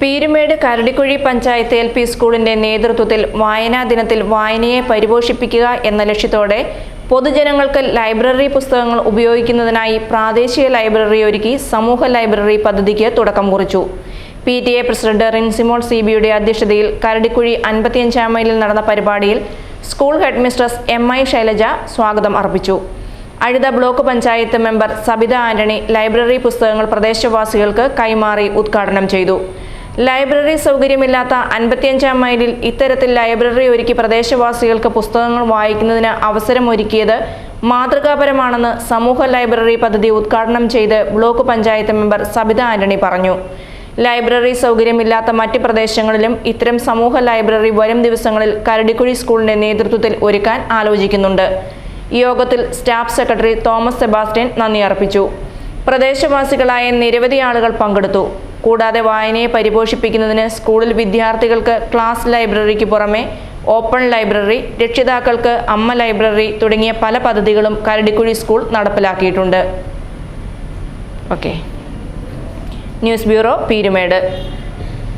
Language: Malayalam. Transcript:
പീരുമേട് കരടിക്കുഴി പഞ്ചായത്ത് എൽ പി സ്കൂളിന്റെ നേതൃത്വത്തിൽ വായനാ ദിനത്തിൽ വായനയെ പരിപോഷിപ്പിക്കുക എന്ന ലക്ഷ്യത്തോടെ പൊതുജനങ്ങൾക്ക് ലൈബ്രറി പുസ്തകങ്ങൾ ഉപയോഗിക്കുന്നതിനായി പ്രാദേശിക ലൈബ്രറി ഒരുക്കി സമൂഹ ലൈബ്രറി പദ്ധതിക്ക് തുടക്കം കുറിച്ചു. P T A president Rincymol C ബിയുടെ അധ്യക്ഷതയിൽ കരടിക്കുഴി അൻപത്തിയഞ്ചാം മൈലിൽ നടന്ന പരിപാടിയിൽ school headmistress M I Shailaja സ്വാഗതം അർപ്പിച്ചു. Azhutha block panchayat member Sabitha Antony library പുസ്തകങ്ങൾ പ്രദേശവാസികൾക്ക് കൈമാറി ഉദ്ഘാടനം ചെയ്തു. ലൈബ്രറി സൗകര്യമില്ലാത്ത അൻപത്തിയഞ്ചാം മൈലിൽ ഇത്തരത്തിൽ ലൈബ്രറി ഒരുക്കി പ്രദേശവാസികൾക്ക് പുസ്തകങ്ങൾ വായിക്കുന്നതിന് അവസരം ഒരുക്കിയത് മാതൃകാപരമാണെന്ന് സമൂഹ ലൈബ്രറി പദ്ധതി ഉദ്ഘാടനം ചെയ്ത് ബ്ലോക്ക് പഞ്ചായത്ത് മെമ്പർ സബിത ആന്റണി പറഞ്ഞു. ലൈബ്രറി സൗകര്യമില്ലാത്ത മറ്റ് പ്രദേശങ്ങളിലും ഇത്തരം സമൂഹ ലൈബ്രറി വരും ദിവസങ്ങളിൽ കരടിക്കുഴി സ്കൂളിന്റെ നേതൃത്വത്തിൽ ഒരുക്കാൻ ആലോചിക്കുന്നുണ്ട്. യോഗത്തിൽ സ്റ്റാഫ് സെക്രട്ടറി തോമസ് സെബാസ്റ്റ്യൻ നന്ദി അർപ്പിച്ചു. പ്രദേശവാസികളായ നിരവധി ആളുകൾ പങ്കെടുത്തു. കൂടാതെ വായനയെ പരിപോഷിപ്പിക്കുന്നതിന് സ്കൂളിൽ വിദ്യാർത്ഥികൾക്ക് ക്ലാസ് ലൈബ്രറിക്ക് പുറമെ ഓപ്പൺ ലൈബ്രറി രക്ഷിതാക്കൾക്ക് അമ്മ ലൈബ്രറി തുടങ്ങിയ പല പദ്ധതികളും കരടിക്കുഴി സ്കൂൾ നടപ്പിലാക്കിയിട്ടുണ്ട്. ഓക്കെ. News bureau Peermade.